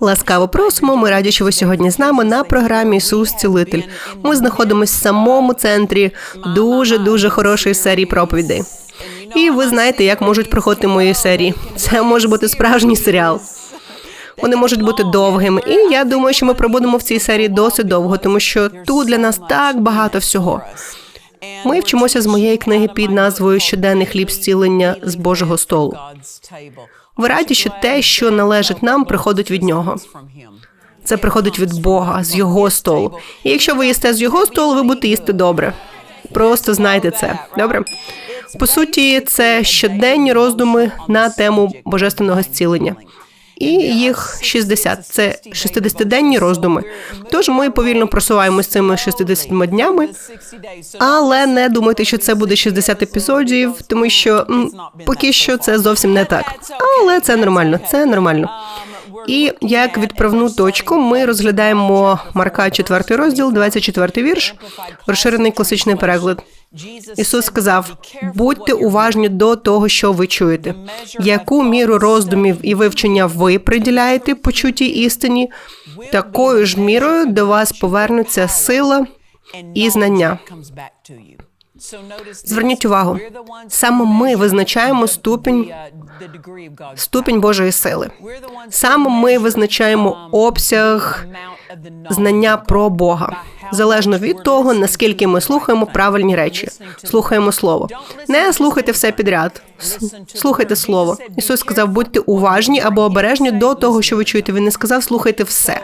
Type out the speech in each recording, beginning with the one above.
Ласкаво просимо. Ми раді, що ви сьогодні з нами на програмі Ісус Цілитель. Ми знаходимося в самому центрі дуже дуже хорошої серії проповідей. І ви знаєте, як можуть проходити мої серії. Це може бути справжній серіал. Вони можуть бути довгими, і я думаю, що ми пробудемо в цій серії досить довго, тому що тут для нас так багато всього. Ми вчимося з моєї книги під назвою Щоденний хліб зцілення з Божого столу. Ви раді, що те, що належить нам, приходить від нього. Це приходить від Бога з його столу. І якщо ви їсте з його столу, ви будете їсти добре. Просто знайте це. Добре. По суті, це щоденні роздуми на тему божественного зцілення. І їх 60. Це 60-денні роздуми. Тож ми повільно просуваємось цими 60 днями, але не думайте, що це буде 60 епізодів, тому що м, поки що це зовсім не так. Але це нормально, це нормально. І як відправну точку ми розглядаємо Марка 4 розділ, 24 вірш, розширений класичний переклад. Ісус сказав: будьте уважні до того, що ви чуєте. Яку міру роздумів і вивчення ви приділяєте почутій істині, такою ж мірою до вас повернуться сила і знання. Зверніть увагу, саме ми визначаємо ступінь ступінь Божої сили. Саме ми визначаємо обсяг знання про Бога залежно від того, наскільки ми слухаємо правильні речі, слухаємо слово. Не слухайте все підряд. Слухайте слово. Ісус сказав, будьте уважні або обережні до того, що ви чуєте. Він не сказав, слухайте все.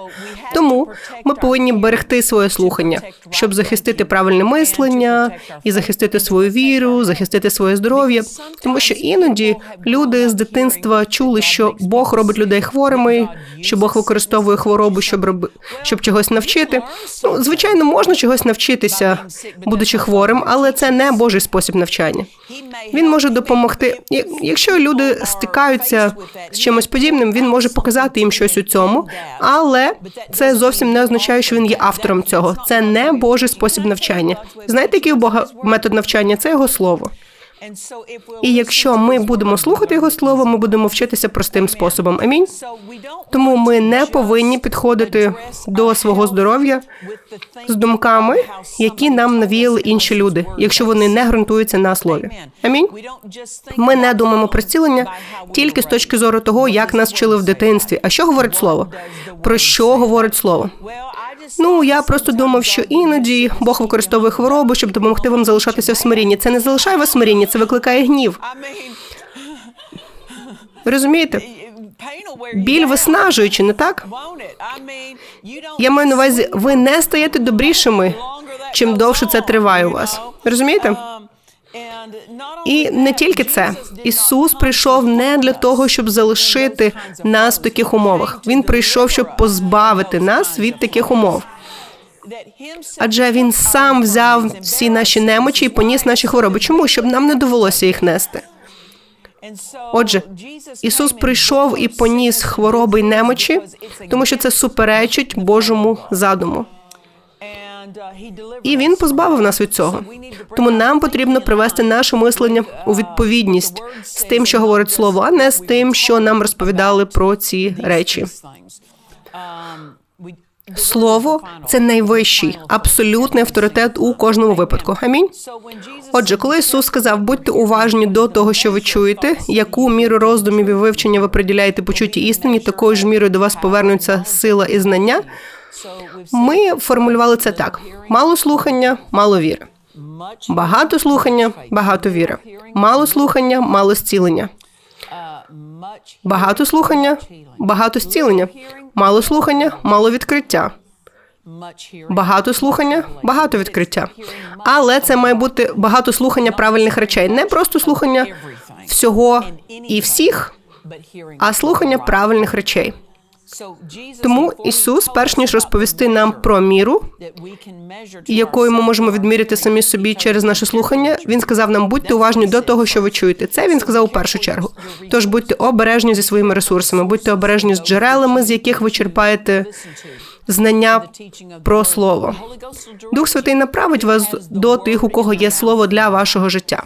Тому ми повинні берегти своє слухання, щоб захистити правильне мислення і захистити свою віру, захистити своє здоров'я. Тому що іноді люди з дитинства чули, що Бог робить людей хворими, що Бог використовує хворобу, щоб роби, щоб чогось навчити. Ну, звичайно, можна чогось навчитися, будучи хворим, але це не Божий спосіб навчання. Він може допомогти. Якщо люди стикаються з чимось подібним, він може показати їм щось у цьому, але це зовсім не означає, що він є автором цього. Це не Божий спосіб навчання. Знаєте, який у Бога метод навчання? Це його слово. І якщо ми будемо слухати його слово, ми будемо вчитися простим способом. Амінь. Тому ми не повинні підходити до свого здоров'я з думками, які нам навіяли інші люди, якщо вони не ґрунтуються на слові. Амінь. Ми не думаємо про зцілення тільки з точки зору того, як нас вчили в дитинстві. А що говорить слово? Про що говорить слово? Ну я просто думав, що іноді Бог використовує хворобу, щоб допомогти вам залишатися в смирінні. Це не залишає вас в смирінні, це викликає гнів. Розумієте? Біль виснажуючи, не так? Я маю на увазі, ви не стаєте добрішими, чим довше це триває у вас. Розумієте? І не тільки це, Ісус прийшов не для того, щоб залишити нас в таких умовах. Він прийшов, щоб позбавити нас від таких умов. Адже він сам взяв всі наші немочі і поніс наші хвороби. Чому? Щоб нам не довелося їх нести. Отже, Ісус прийшов і поніс хвороби й немочі, тому що це суперечить Божому задуму. І він позбавив нас від цього. Тому нам потрібно привести наше мислення у відповідність з тим, що говорить слово, а не з тим, що нам розповідали про ці речі. Слово це найвищий, абсолютний авторитет у кожному випадку. Амінь. Отже, коли Ісус сказав, будьте уважні до того, що ви чуєте, яку міру роздумів і вивчення ви приділяєте почутті істині, такою ж мірою до вас повернуться сила і знання. Ми формулювали це так: мало слухання, мало віри. Багато слухання, багато віри. Мало слухання, мало зцілення. Багато слухання, багато зцілення. Мало слухання, мало відкриття. Багато слухання, багато відкриття. Але це має бути багато слухання правильних речей, не просто слухання всього і всіх, а слухання правильних речей. Тому Ісус, перш ніж розповісти нам про міру, якою ми можемо відміряти самі собі через наше слухання, він сказав нам: будьте уважні до того, що ви чуєте. Це він сказав у першу чергу. Тож будьте обережні зі своїми ресурсами, будьте обережні з джерелами, з яких ви черпаєте знання про слово. Дух Святий направить вас до тих, у кого є слово для вашого життя.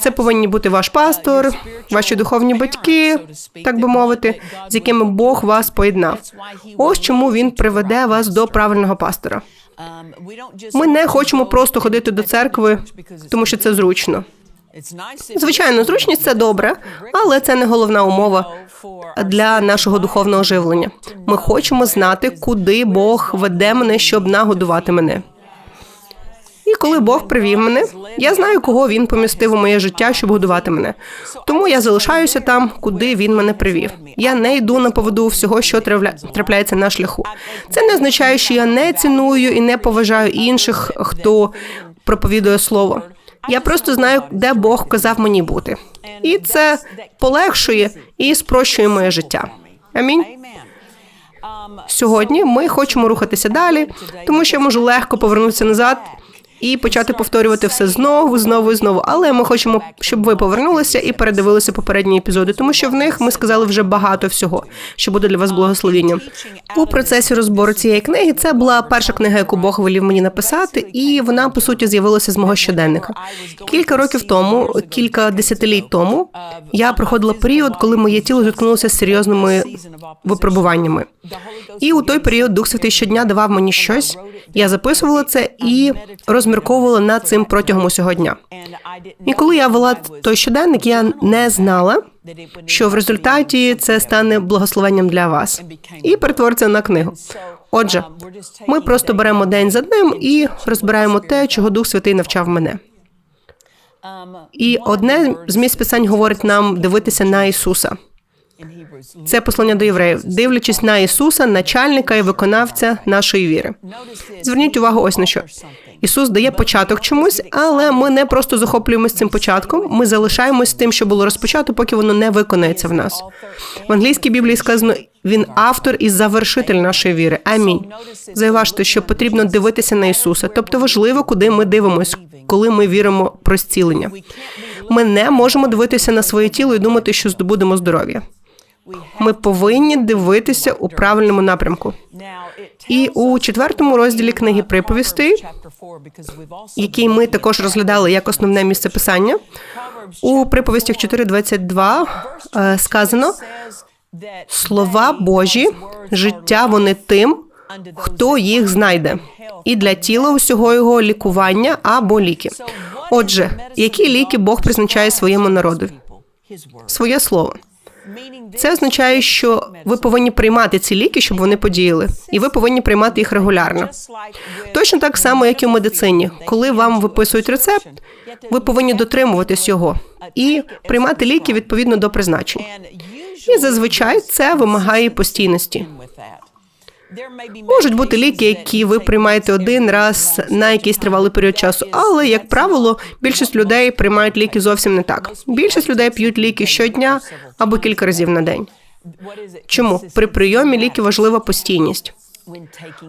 Це повинні бути ваш пастор, ваші духовні батьки, так би мовити, з якими Бог вас поєднав. Ось чому він приведе вас до правильного пастора. Ми не хочемо просто ходити до церкви, тому що це зручно. Звичайно, зручність це добре, але це не головна умова для нашого духовного живлення. Ми хочемо знати, куди Бог веде мене, щоб нагодувати мене. І коли Бог привів мене, я знаю, кого він помістив у моє життя, щоб годувати мене. Тому я залишаюся там, куди він мене привів. Я не йду на поводу всього, що трапляється на шляху. Це не означає, що я не ціную і не поважаю інших, хто проповідує слово. Я просто знаю, де Бог казав мені бути, і це полегшує і спрощує моє життя. Амінь. Сьогодні ми хочемо рухатися далі, тому що я можу легко повернутися назад і почати повторювати все знову, знову і знову. Але ми хочемо, щоб ви повернулися і передивилися попередні епізоди, тому що в них ми сказали вже багато всього, що буде для вас благословенням. У процесі розбору цієї книги це була перша книга, яку Бог велів мені написати, і вона по суті з'явилася з мого щоденника. Кілька років тому, кілька десятиліть тому, я проходила період, коли моє тіло зіткнулося з серйозними випробуваннями. І у той період Дух Святий щодня давав мені щось. Я записувала це і розмірковувала над цим протягом усього дня. І коли я вела той щоденник, я не знала, що в результаті це стане благословенням для вас і перетвориться на книгу. Отже, ми просто беремо день за днем і розбираємо те, чого Дух Святий навчав мене. І одне з місць писань говорить нам дивитися на Ісуса. Це послання до євреїв, дивлячись на Ісуса, начальника і виконавця нашої віри. Зверніть увагу, ось на що Ісус дає початок чомусь, але ми не просто захоплюємося цим початком. Ми залишаємось тим, що було розпочато, поки воно не виконається в нас. В англійській біблії сказано він автор і завершитель нашої віри. Амінь. Зауважте, що потрібно дивитися на Ісуса, тобто важливо, куди ми дивимося, коли ми віримо про зцілення. Ми не можемо дивитися на своє тіло і думати, що здобудемо здоров'я. Ми повинні дивитися у правильному напрямку. І у четвертому розділі книги приповістей, який ми також розглядали як основне місце писання, у приповістях 4.22 е, сказано слова Божі, життя вони тим, хто їх знайде, і для тіла усього його лікування або ліки. Отже, які ліки Бог призначає своєму народу? Своє слово. Це означає, що ви повинні приймати ці ліки, щоб вони подіяли, і ви повинні приймати їх регулярно. Точно так само, як і в медицині. Коли вам виписують рецепт, ви повинні дотримуватись його і приймати ліки відповідно до призначення. І зазвичай це вимагає постійності. Можуть бути ліки, які ви приймаєте один раз на якийсь тривалий період часу, але як правило, більшість людей приймають ліки зовсім не так. Більшість людей п'ють ліки щодня або кілька разів на день. Чому при прийомі ліки важлива постійність?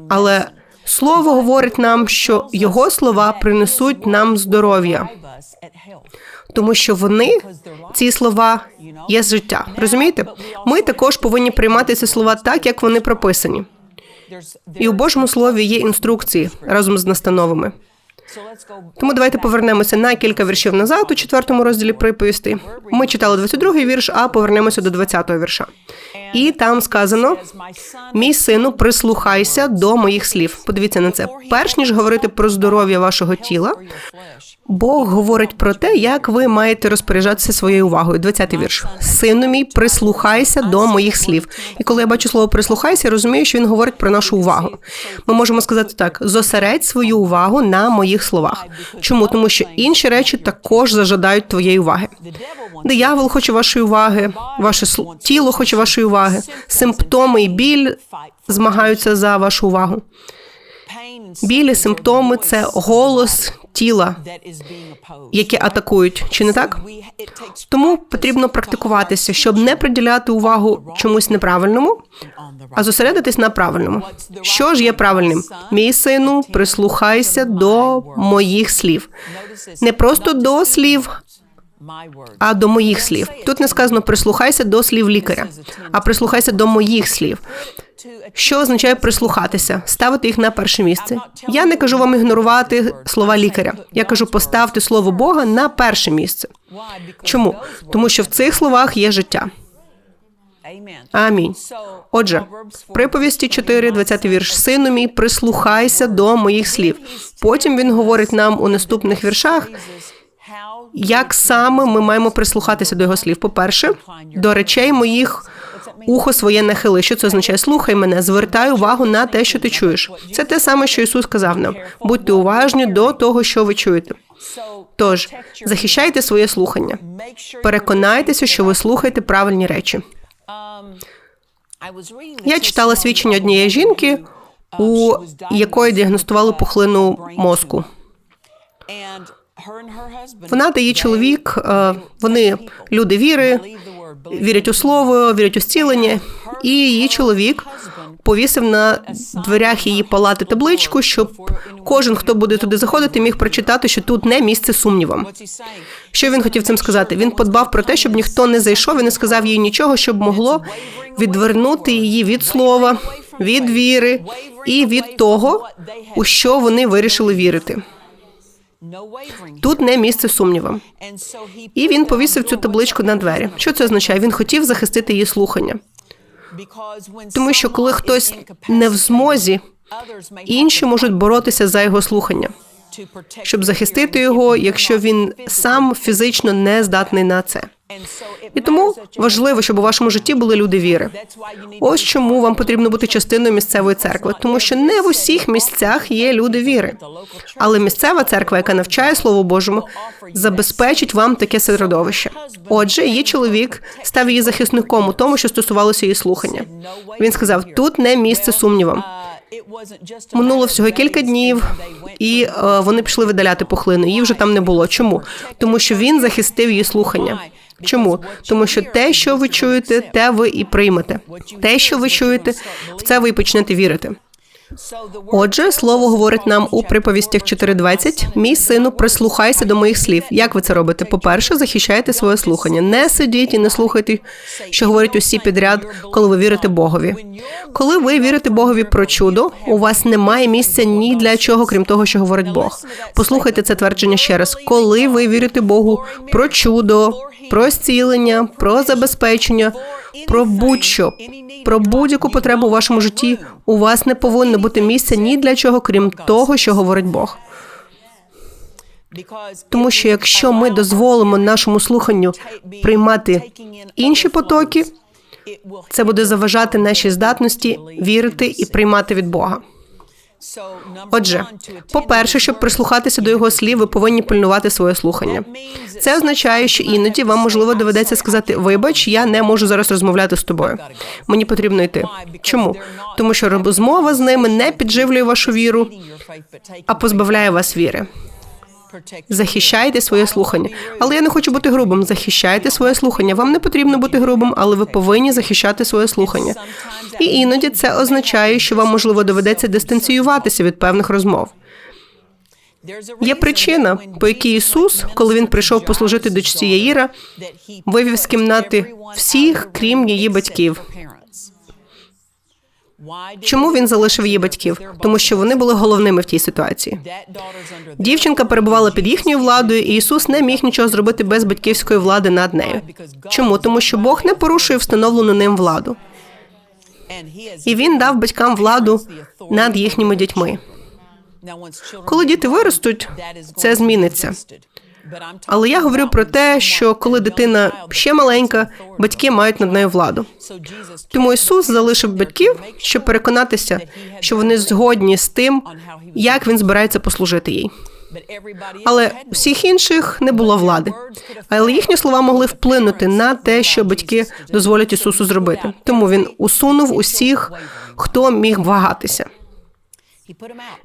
Але слово говорить нам, що його слова принесуть нам здоров'я, тому що вони ці слова є життя. Розумієте? Ми також повинні приймати ці слова так, як вони прописані. І у Божому слові є інструкції разом з настановами. Тому давайте повернемося на кілька віршів назад у четвертому розділі приповісти. Ми читали 22-й вірш, а повернемося до 20-го вірша. І там сказано: мій сину, прислухайся до моїх слів. Подивіться на це. Перш ніж говорити про здоров'я вашого тіла, Бог говорить про те, як ви маєте розпоряджатися своєю увагою. 20-й вірш. Сину мій, прислухайся до моїх слів. І коли я бачу слово прислухайся, я розумію, що він говорить про нашу увагу. Ми можемо сказати так: зосередь свою увагу на моїх словах. Чому? Тому що інші речі також зажадають твоєї уваги. Диявол хоче вашої уваги, ваше тіло хоче вашої уваги, симптоми і біль змагаються за вашу увагу. Білі симптоми це голос тіла, які атакують, чи не так? Тому потрібно практикуватися, щоб не приділяти увагу чомусь неправильному, а зосередитись на правильному. Що ж є правильним? Мій сину, прислухайся до моїх слів, не просто до слів. А до моїх слів тут не сказано прислухайся до слів лікаря, а прислухайся до моїх слів. Що означає прислухатися, ставити їх на перше місце? Я не кажу вам ігнорувати слова лікаря. Я кажу, поставте слово Бога на перше місце. Чому? Тому що в цих словах є життя. Амінь. Отже, приповісті 4, 20 вірш. Сину мій, прислухайся до моїх слів. Потім він говорить нам у наступних віршах, як саме ми маємо прислухатися до його слів. По-перше, до речей моїх ухо своє нахили. Що це означає? Слухай мене, звертай увагу на те, що ти чуєш. Це те саме, що Ісус сказав нам. Будьте уважні до того, що ви чуєте. Тож захищайте своє слухання. Переконайтеся, що ви слухаєте правильні речі. Я читала свідчення однієї жінки, у якої діагностували пухлину мозку. Вона та її чоловік, е, вони люди віри, вірять у слово, вірять у зцілення, і її чоловік повісив на дверях її палати табличку, щоб кожен, хто буде туди заходити, міг прочитати, що тут не місце сумнівам. Що він хотів цим сказати? Він подбав про те, щоб ніхто не зайшов і не сказав їй нічого, щоб могло відвернути її від слова, від віри і від того, у що вони вирішили вірити. Тут не місце сумнівам. І він повісив цю табличку на двері. Що це означає? Він хотів захистити її слухання. Тому що коли хтось не в змозі, інші можуть боротися за його слухання, щоб захистити його, якщо він сам фізично не здатний на це. І тому важливо, щоб у вашому житті були люди віри. Ось чому вам потрібно бути частиною місцевої церкви, тому що не в усіх місцях є люди віри. Але місцева церква, яка навчає Слову Божому, забезпечить вам таке середовище. Отже, її чоловік став її захисником у тому, що стосувалося її слухання. Він сказав: тут не місце сумнівам. Минуло всього кілька днів, і е, вони пішли видаляти пухлину. Її вже там не було. Чому? Тому що він захистив її слухання. Чому? Тому що те, що ви чуєте, те ви і приймете. Те, що ви чуєте, в це ви і почнете вірити. Отже, слово говорить нам у приповістях 4.20. Мій сину, прислухайся до моїх слів. Як ви це робите? По-перше, захищайте своє слухання. Не сидіть і не слухайте, що говорять усі підряд, коли ви вірите Богові. Коли ви вірите Богові про чудо, у вас немає місця ні для чого, крім того, що говорить Бог. Послухайте це твердження ще раз. Коли ви вірите Богу про чудо, про зцілення, про забезпечення, про будь-що, про будь-яку потребу у вашому житті, у вас не повинно бути місця ні для чого, крім того, що говорить Бог. Тому що якщо ми дозволимо нашому слуханню приймати інші потоки, це буде заважати нашій здатності вірити і приймати від Бога. Отже, по-перше, щоб прислухатися до його слів, ви повинні пильнувати своє слухання. Це означає, що іноді вам можливо доведеться сказати: Вибач, я не можу зараз розмовляти з тобою. Мені потрібно йти. Чому? Тому що розмова з ними не підживлює вашу віру, а позбавляє вас віри. Захищайте своє слухання. Але я не хочу бути грубим. Захищайте своє слухання. Вам не потрібно бути грубим, але ви повинні захищати своє слухання. І іноді це означає, що вам можливо доведеться дистанціюватися від певних розмов. Є причина, по якій Ісус, коли він прийшов послужити дочці Яїра, вивів з кімнати всіх, крім її батьків. Чому він залишив її батьків? Тому що вони були головними в тій ситуації. Дівчинка перебувала під їхньою владою, і Ісус не міг нічого зробити без батьківської влади над нею. Чому? Тому що Бог не порушує встановлену ним владу. І він дав батькам владу над їхніми дітьми. Коли діти виростуть, це зміниться. Але я говорю про те, що коли дитина ще маленька, батьки мають над нею владу. Тому Ісус залишив батьків, щоб переконатися, що вони згодні з тим, як він збирається послужити їй. Але всіх інших не було влади. Але їхні слова могли вплинути на те, що батьки дозволять Ісусу зробити. Тому він усунув усіх, хто міг вагатися.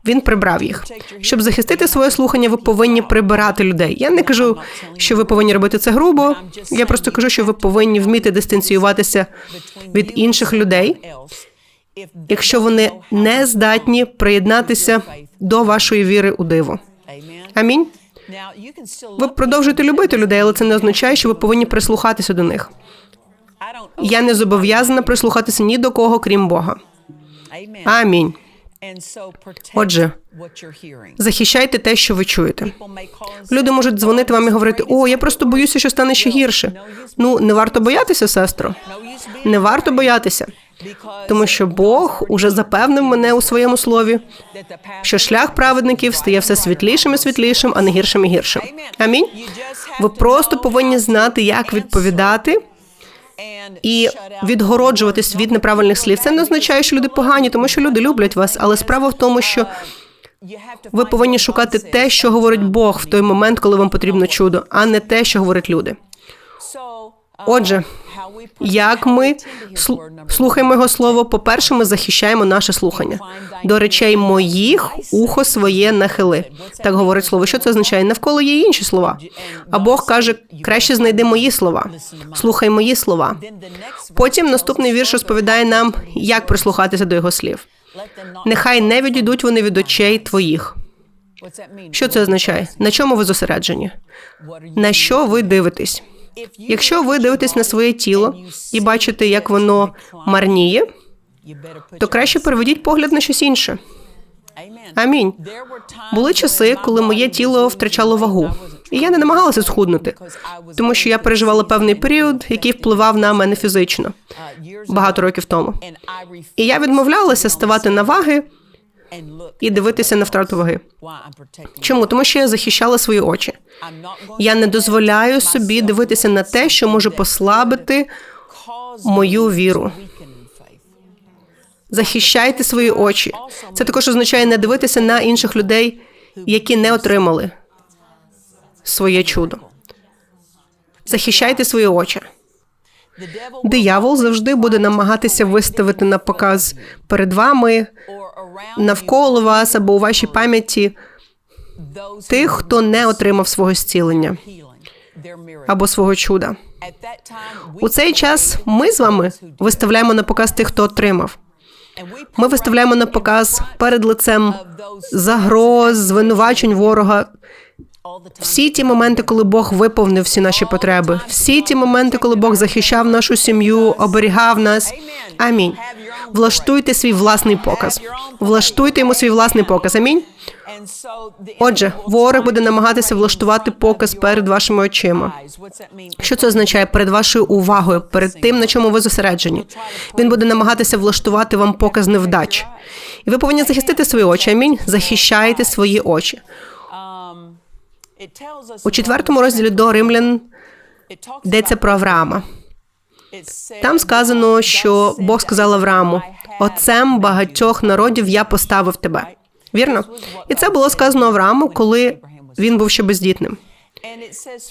Він прибрав їх. Щоб захистити своє слухання, ви повинні прибирати людей. Я не кажу, що ви повинні робити це грубо. Я просто кажу, що ви повинні вміти дистанціюватися від інших людей, якщо вони не здатні приєднатися до вашої віри у диво. Амінь. Ви продовжуєте любити людей, але це не означає, що ви повинні прислухатися до них. Я не зобов'язана прислухатися ні до кого, крім Бога. Амінь. Отже, Захищайте те, що ви чуєте. Люди можуть дзвонити вам і говорити: О, я просто боюся, що стане ще гірше. Ну, не варто боятися, сестро. Не варто боятися, тому що Бог уже запевнив мене у своєму слові, що шлях праведників стає все світлішим і світлішим, а не гіршим і гіршим. Амінь. Ви просто повинні знати, як відповідати і відгороджуватись від неправильних слів. Це не означає, що люди погані, тому що люди люблять вас. Але справа в тому, що ви повинні шукати те, що говорить Бог в той момент, коли вам потрібно чудо, а не те, що говорять люди. Отже, Як ми слухаємо його слово, по-перше, ми захищаємо наше слухання. До речей моїх ухо своє нахили. Так говорить слово. Що це означає? Навколо є інші слова. А Бог каже: краще знайди мої слова. Слухай мої слова. Потім наступний вірш розповідає нам, як прислухатися до його слів. Нехай не відійдуть вони від очей твоїх. Що це означає? На чому ви зосереджені? На що ви дивитесь? Якщо ви дивитесь на своє тіло і бачите, як воно марніє, то краще переведіть погляд на щось інше. Амінь. Були часи, коли моє тіло втрачало вагу, і я не намагалася схуднути, тому що я переживала певний період, який впливав на мене фізично багато років тому. І я відмовлялася ставати на ваги і дивитися на втрату ваги. Чому? Тому що я захищала свої очі. Я не дозволяю собі дивитися на те, що може послабити мою віру. Захищайте свої очі. Це також означає не дивитися на інших людей, які не отримали своє чудо. Захищайте свої очі. Диявол завжди буде намагатися виставити на показ перед вами, навколо вас або у вашій пам'яті тих, хто не отримав свого зцілення або свого чуда. У цей час ми з вами виставляємо на показ тих, хто отримав. Ми виставляємо на показ перед лицем загроз, звинувачень ворога. Всі ті моменти, коли Бог виповнив всі наші потреби, всі ті моменти, коли Бог захищав нашу сім'ю, оберігав нас. Амінь. Влаштуйте свій власний показ. Влаштуйте йому свій власний показ. Амінь. Отже, ворог буде намагатися влаштувати показ перед вашими очима. Що це означає перед вашою увагою, перед тим, на чому ви зосереджені? Він буде намагатися влаштувати вам показ невдач. І ви повинні захистити свої очі. Амінь. Захищайте свої очі. У четвертому розділі до римлян йдеться про Авраама. Там сказано, що Бог сказав Аврааму: Отцем багатьох народів я поставив тебе. Вірно? І це було сказано Аврааму, коли він був ще бездітним.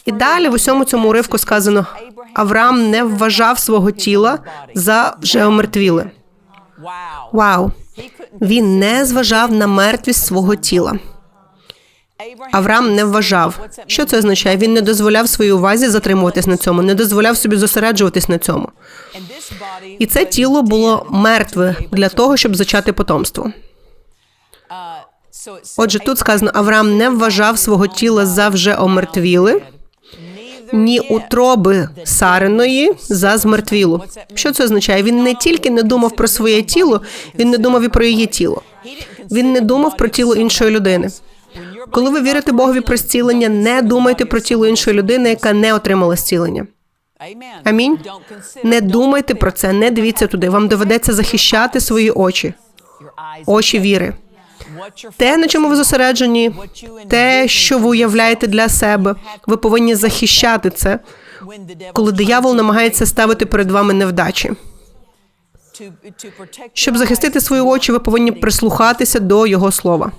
І далі в усьому цьому уривку сказано: Авраам не вважав свого тіла за вже омертвіле. Вау! Він не зважав на мертвість свого тіла. Авраам не вважав. Що це означає? Він не дозволяв своїй увазі затримуватись на цьому, не дозволяв собі зосереджуватись на цьому. І це тіло було мертве для того, щоб зачати потомство. Отже, тут сказано, Авраам не вважав свого тіла за вже омертвіле, ні утроби Сариної за змертвілу. Що це означає? Він не тільки не думав про своє тіло, він не думав і про її тіло. Він не думав про тіло іншої людини. Коли ви вірите Богові про зцілення, не думайте про тіло іншої людини, яка не отримала зцілення. Амінь. Не думайте про це, не дивіться туди. Вам доведеться захищати свої очі, очі віри. Те, на чому ви зосереджені, те, що ви уявляєте для себе, ви повинні захищати це, коли диявол намагається ставити перед вами невдачі. Щоб захистити свої очі, ви повинні прислухатися до його слова.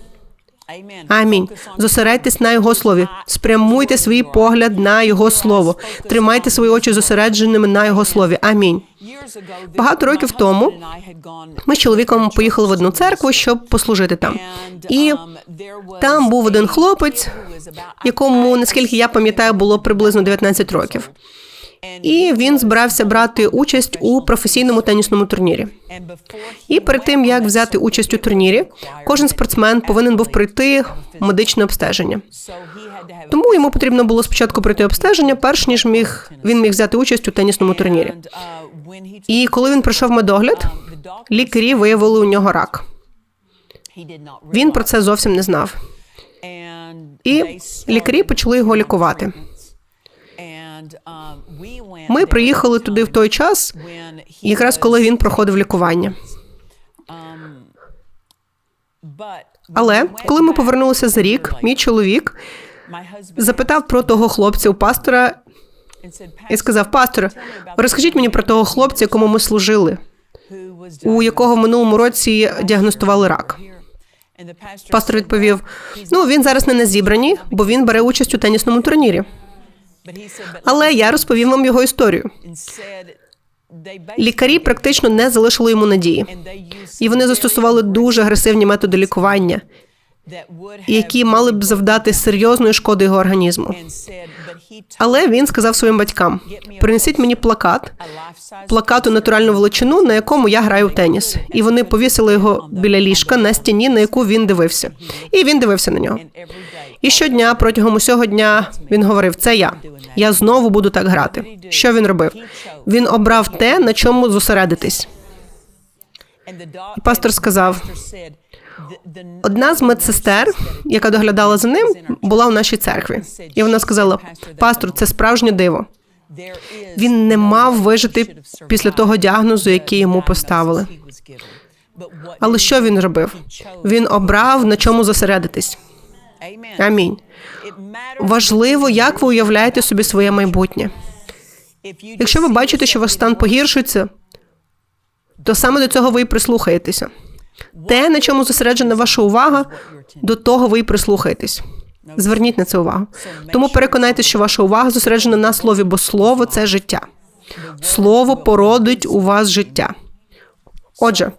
Амінь. Зосередьтесь на його слові. Спрямуйте свій погляд на його слово. Тримайте свої очі зосередженими на його слові. Амінь. Багато років тому Ми з чоловіком поїхали в одну церкву, щоб послужити там. І там був один хлопець, якому, наскільки я пам'ятаю, було приблизно 19 років. І він збирався брати участь у професійному тенісному турнірі. І перед тим як взяти участь у турнірі, кожен спортсмен повинен був пройти медичне обстеження. Тому йому потрібно було спочатку пройти обстеження, перш ніж міг він міг взяти участь у тенісному турнірі. І коли він пройшов медогляд, лікарі виявили у нього рак. Він про це зовсім не знав. І лікарі почали його лікувати. Ми приїхали туди в той час, якраз коли він проходив лікування. Але коли ми повернулися за рік, мій чоловік запитав про того хлопця у пастора і сказав: Пастор, розкажіть мені про того хлопця, якому ми служили, у якого в минулому році діагностували рак. Пастор відповів: Ну, він зараз не на зібранні, бо він бере участь у тенісному турнірі. Але я розповім вам його історію. Лікарі практично не залишили йому надії, і вони застосували дуже агресивні методи лікування, які мали б завдати серйозної шкоди його організму. Але він сказав своїм батькам: принесіть мені плакат, плакат у натуральну величину, на якому я граю в теніс. І вони повісили його біля ліжка на стіні, на яку він дивився. І він дивився на нього. І щодня, протягом усього дня, він говорив: це я. Я знову буду так грати. Що він робив? Він обрав те, на чому зосередитись. І пастор сказав: Одна з медсестер, яка доглядала за ним, була в нашій церкві, і вона сказала: пастор, це справжнє диво. Він не мав вижити після того діагнозу, який йому поставили. Але що він робив? Він обрав на чому зосередитись. Амінь. Важливо, як ви уявляєте собі своє майбутнє. Якщо ви бачите, що ваш стан погіршується, то саме до цього ви і прислухаєтеся. Те, на чому зосереджена ваша увага, до того ви і прислухаєтесь. Зверніть на це увагу. Тому переконайтеся, що ваша увага зосереджена на слові, бо слово це життя. Слово породить у вас життя. Отже,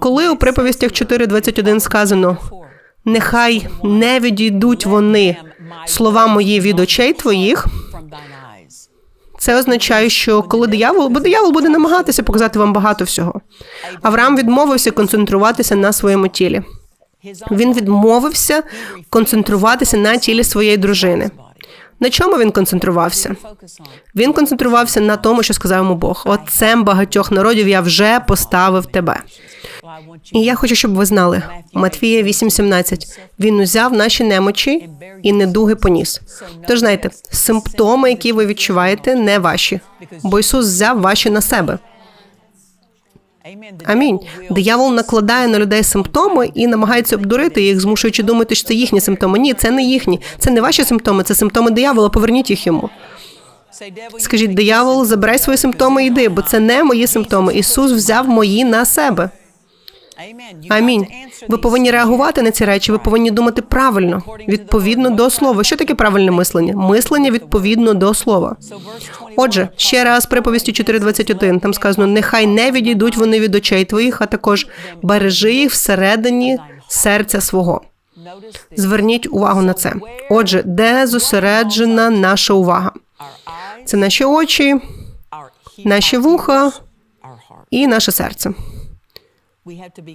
коли у приповістях 4.21 сказано нехай не відійдуть вони слова мої від очей твоїх, це означає, що коли диявол, бо диявол буде намагатися показати вам багато всього. Авраам відмовився концентруватися на своєму тілі. Він відмовився концентруватися на тілі своєї дружини. На чому він концентрувався? Він концентрувався на тому, що сказав йому Бог: Отцем багатьох народів я вже поставив тебе. І я хочу, щоб ви знали, Матвія 8.17. Він узяв наші немочі і недуги поніс. Тож знаєте, симптоми, які ви відчуваєте, не ваші, бо Ісус взяв ваші на себе. Амінь. Диявол накладає на людей симптоми і намагається обдурити їх, змушуючи думати, що це їхні симптоми. Ні, це не їхні, це не ваші симптоми, це симптоми диявола. Поверніть їх йому. Скажіть, диявол, забирай свої симптоми і йди, бо це не мої симптоми. Ісус взяв мої на себе. Амінь. Ви повинні реагувати на ці речі. Ви повинні думати правильно, відповідно до слова. Що таке правильне мислення? Мислення відповідно до слова. Отже, ще раз приповісті 4.21, Там сказано: нехай не відійдуть вони від очей твоїх, а також бережи їх всередині серця свого. Зверніть увагу на це. Отже, де зосереджена наша увага? Це наші очі, наші вуха і наше серце.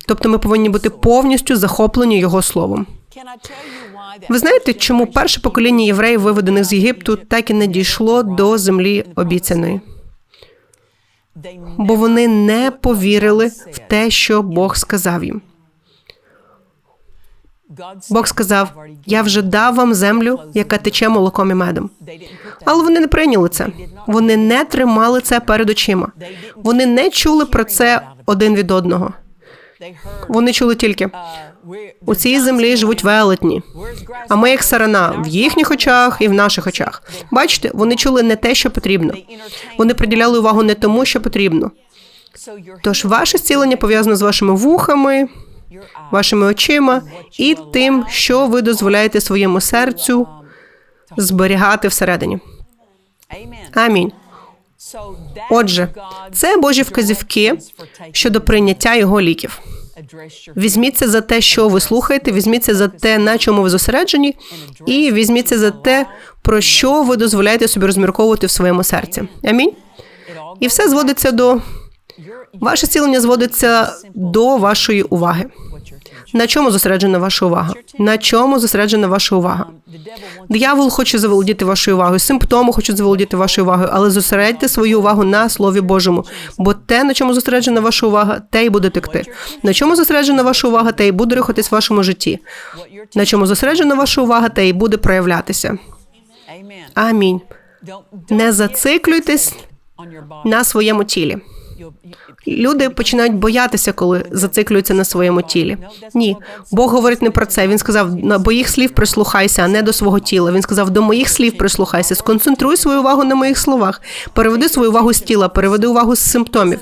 Тобто ми повинні бути повністю захоплені його словом. Ви знаєте, чому перше покоління євреїв, виведених з Єгипту, так і не дійшло до землі обіцяної? Бо вони не повірили в те, що Бог сказав їм. Бог сказав: Я вже дав вам землю, яка тече молоком і медом. Але вони не прийняли це. Вони не тримали це перед очима. Вони не чули про це один від одного. Вони чули тільки у цій землі живуть велетні, а ми як сарана в їхніх очах і в наших очах. Бачите, вони чули не те, що потрібно. Вони приділяли увагу не тому, що потрібно. Тож ваше зцілення пов'язано з вашими вухами, вашими очима і тим, що ви дозволяєте своєму серцю зберігати всередині. Амінь. Отже, це Божі вказівки щодо прийняття його ліків. Візьміться за те, що ви слухаєте, візьміться за те, на чому ви зосереджені, і візьміться за те, про що ви дозволяєте собі розмірковувати в своєму серці. Амінь. І все зводиться до ваше цілення зводиться до вашої уваги. На чому зосереджена ваша увага? На чому зосереджена ваша увага? Диявол хоче заволодіти вашою увагою, симптоми хочуть заволодіти вашою увагою, але зосередьте свою увагу на Слові Божому. Бо те, на чому зосереджена ваша увага, те й буде текти. На чому зосереджена ваша увага, те й буде рухатись в вашому житті. На чому зосереджена ваша увага, те й буде проявлятися. Амінь. Не зациклюйтесь на своєму тілі. Люди починають боятися, коли зациклюються на своєму тілі. Ні, Бог говорить не про це. Він сказав: на моїх слів прислухайся, а не до свого тіла. Він сказав: до моїх слів прислухайся. Сконцентруй свою увагу на моїх словах. Переведи свою увагу з тіла, переведи увагу з симптомів.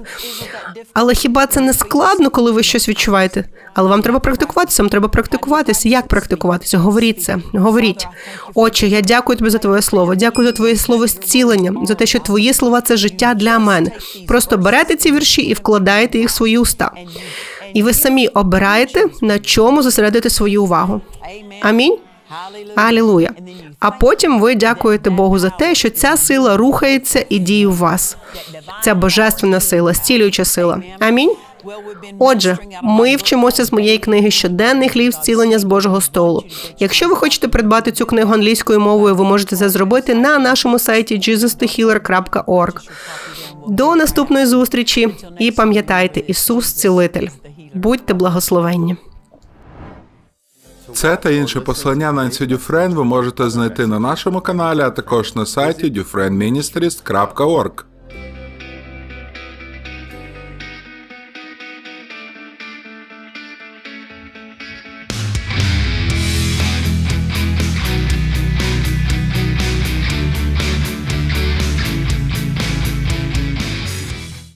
Але хіба це не складно, коли ви щось відчуваєте? Але вам треба практикуватися, вам треба практикуватися. Як практикуватися? Говоріть це, говоріть. Отче, я дякую тобі за твоє слово. Дякую за твоє слово зцілення, за те, що твої слова це життя для мене. Просто берете ці вірші і вкладаєте їх в свої уста. І ви самі обираєте, на чому зосередити свою увагу. Амінь. Алілуя. А потім ви дякуєте Богу за те, що ця сила рухається і діє у вас. Ця божественна сила, зцілююча сила. Амінь. Отже, ми вчимося з моєї книги щоденний хліб зцілення з Божого столу. Якщо ви хочете придбати цю книгу англійською мовою, ви можете це зробити на нашому сайті jesusthehealer.org. До наступної зустрічі і пам'ятайте, Ісус цілитель. Будьте благословенні. Це та інше послання Нансі Дюфрен ви можете знайти на нашому каналі, а також на сайті dufresneministries.org.